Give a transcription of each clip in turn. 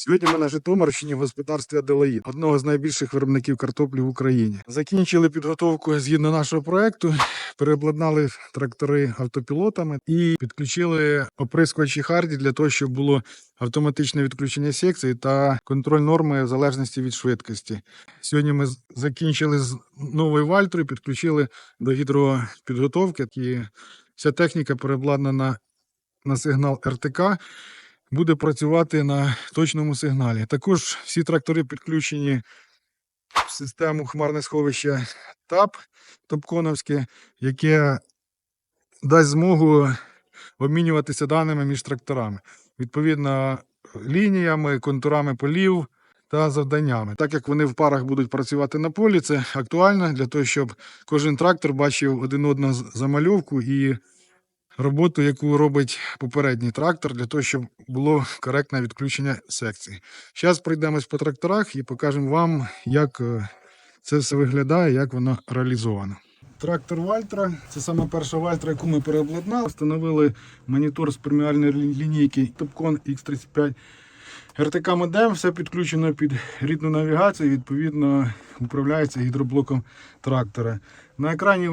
Сьогодні ми на Житомирщині в господарстві Аделаїд, одного з найбільших виробників картоплі в Україні. Закінчили підготовку згідно нашого проекту, переобладнали трактори автопілотами і підключили оприскувачі Харді для того, щоб було автоматичне відключення секції та контроль норми в залежності від швидкості. Сьогодні ми закінчили з новою вальтрою, підключили до гідропідготовки. І вся техніка переобладнана на сигнал РТК буде працювати на точному сигналі. Також всі трактори підключені в систему хмарне сховище ТАП Топконовське, яке дасть змогу обмінюватися даними між тракторами. Відповідно, лініями, контурами полів та завданнями. Так як вони в парах будуть працювати на полі, це актуально для того, щоб кожен трактор бачив один одного замальовку і роботу, яку робить попередній трактор, для того, щоб було коректне відключення секції. Зараз пройдемось по тракторах і покажемо вам, як е, це все виглядає, як воно реалізовано. Трактор Вальтра це саме перша Вальтра, яку ми переобладнали. Встановили монітор з преміальної лінійки Topcon X35. РТК модем, все підключено під рідну навігацію, відповідно управляється гідроблоком трактора. На екрані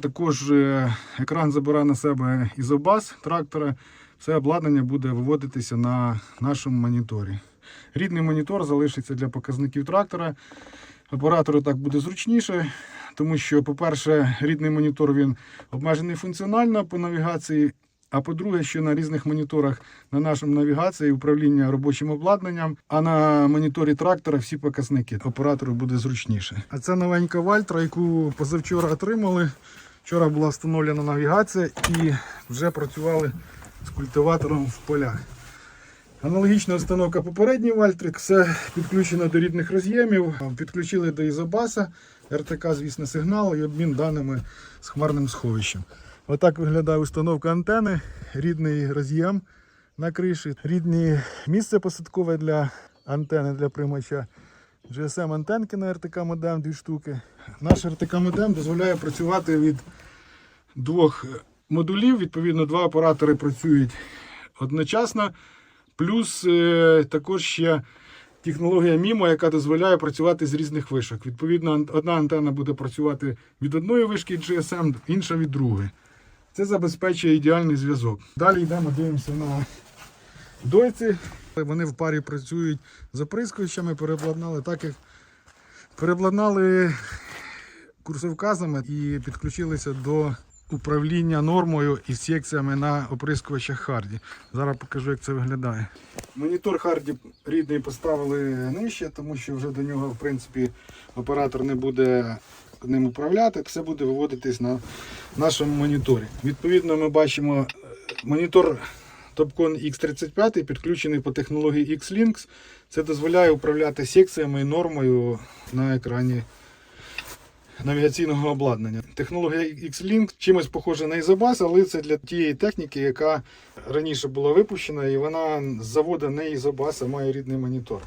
також е, екран забирає на себе ізобас трактора. Все обладнання буде виводитися на нашому моніторі. Рідний монітор залишиться для показників трактора. Оператору так буде зручніше, тому що, по-перше, рідний монітор він обмежений функціонально по навігації. А по-друге, що на різних моніторах на нашому навігації управління робочим обладнанням, а на моніторі трактора всі показники. Оператору буде зручніше. А це новенька Вальтра, яку позавчора отримали. Вчора була встановлена навігація і вже працювали з культиватором в полях. Аналогічна установка попередньої Вальтри, все підключено до рідних роз'ємів, підключили до ізобаса, РТК, звісно, сигнал і обмін даними з хмарним сховищем. Отак виглядає установка антени, рідний роз'єм на криші, рідне місце посадкове для антени для приймача. GSM антенки на РТК модем, дві штуки. Наш РТК модем дозволяє працювати від двох модулів. Відповідно, два оператори працюють одночасно. Плюс е, також ще технологія MIMO, яка дозволяє працювати з різних вишок. Відповідно, одна антенна буде працювати від одної вишки GSM, інша від другої. Це забезпечує ідеальний зв'язок. Далі йдемо, дивимося на дойці. Вони в парі працюють з оприскувачами, переобладнали так, як переобладнали курсовказами і підключилися до управління нормою і секціями на оприскувачах Харді. Зараз покажу, як це виглядає. Монітор Харді рідний поставили нижче, тому що вже до нього, в принципі, оператор не буде ним управляти, все буде виводитись на нашому моніторі. Відповідно, ми бачимо е, монітор Topcon X35 підключений по технології X-Links. Це дозволяє управляти секціями і нормою на екрані навігаційного обладнання. Технологія X-Link чимось похожа на Isobus, але це для тієї техніки, яка раніше була випущена, і вона з заводу не Isobus, а має рідний монітор.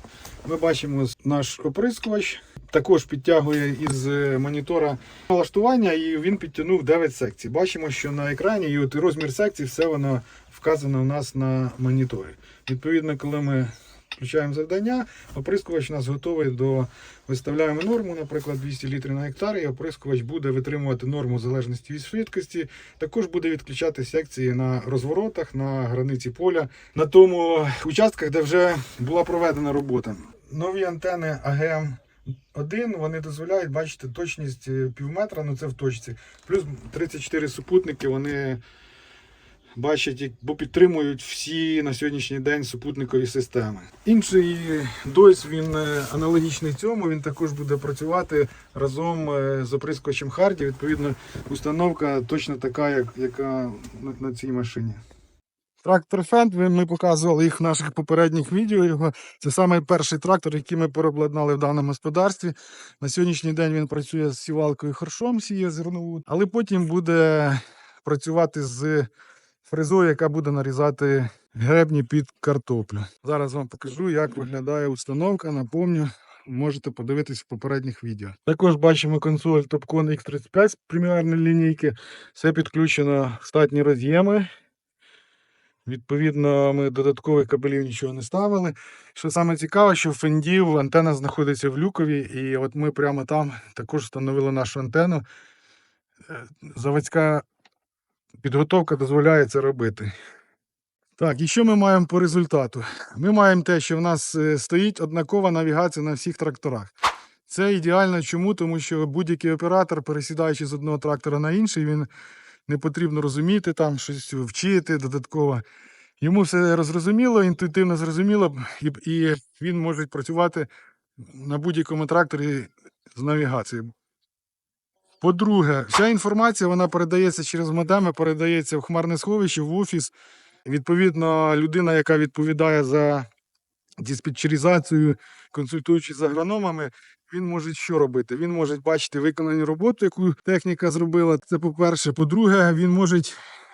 Ми бачимо наш оприскувач, також підтягує із е, монітора налаштування, і він підтягнув 9 секцій. Бачимо, що на екрані і от розмір секцій, все воно вказано у нас на моніторі. Відповідно, коли ми включаємо завдання, оприскувач у нас готовий до виставляємо норму, наприклад, 200 літрів на гектар, і оприскувач буде витримувати норму в залежності від швидкості. Також буде відключати секції на розворотах, на границі поля, на тому участках, де вже була проведена робота. Нові антени АГМ. Один вони дозволяють бачити точність е, пів метра, ну це в точці. Плюс 34 супутники вони бачать, бо підтримують всі на сьогоднішній день супутникові системи. Інший дойс він е, аналогічний цьому, він також буде працювати разом е, з оприскувачем Харді. Відповідно, установка точно така, як, яка на цій машині. Трактор Фенд, ми показували їх в наших попередніх відео. Його це саме перший трактор, який ми переобладнали в даному господарстві. На сьогоднішній день він працює з сівалкою хоршом, сіє зернову, але потім буде працювати з фрезою, яка буде нарізати гребні під картоплю. Зараз вам покажу, як виглядає установка. Напомню, можете подивитись в попередніх відео. Також бачимо консоль Topcon X35 з преміальної лінійки. Все підключено в штатні роз'єми. Відповідно, ми додаткових кабелів нічого не ставили. Що саме цікаве, що в фендів антенна знаходиться в люкові, і от ми прямо там також встановили нашу антенну. Е, Заводська підготовка дозволяє це робити. Так, і що ми маємо по результату? Ми маємо те, що в нас е, стоїть однакова навігація на всіх тракторах. Це ідеально чому? Тому що будь-який оператор, пересідаючи з одного трактора на інший, він не потрібно розуміти там щось вчити додатково. Йому все зрозуміло, інтуїтивно зрозуміло, і, і він може працювати на будь-якому тракторі з навігацією. По-друге, вся інформація вона передається через модеми, передається в хмарне сховище, в офіс. Відповідно, людина, яка відповідає за диспетчеризацію, консультуючи з агрономами, він може що робити? Він може бачити виконану роботу, яку техніка зробила. Це по-перше. По-друге, він може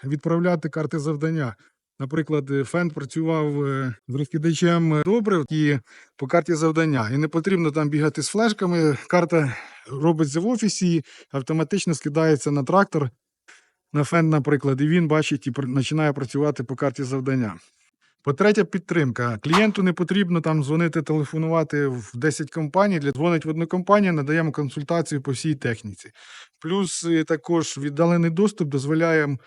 відправляти карти завдання. Наприклад, е, Фенд працював е, з розкидачем е, добрив і по карті завдання. І не потрібно там бігати з флешками. Карта робиться в офісі, автоматично скидається на трактор, на фенд, наприклад, і він бачить і починає працювати по карті завдання. По-третє, підтримка. Клієнту не потрібно там дзвонити, телефонувати в 10 компаній. Для дзвонить в одну компанію, надаємо консультацію по всій техніці. Плюс е, також віддалений доступ дозволяє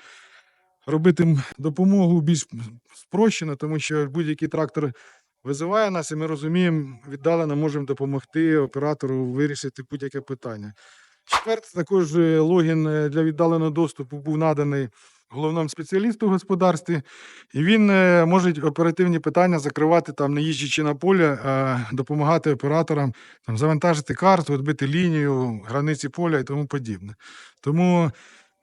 робити допомогу більш спрощено, тому що будь-який трактор визиває нас, і ми розуміємо, віддалено можемо допомогти оператору вирішити будь-яке питання. Четверте, також е, логін е, для віддаленого доступу був наданий головному спеціалісту в господарстві, і він е, може оперативні питання закривати там, не їздячи на поле, а допомагати операторам там, завантажити карту, відбити лінію, границі поля і тому подібне. Тому,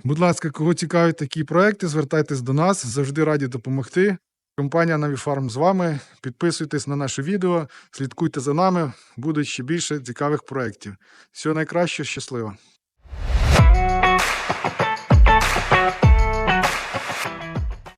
будь ласка, кого цікавлять такі проекти, звертайтесь до нас, завжди раді допомогти. Компанія Navifarm з вами. Підписуйтесь на наше відео, слідкуйте за нами, буде ще більше цікавих проєктів. Всього найкращого, щасливо!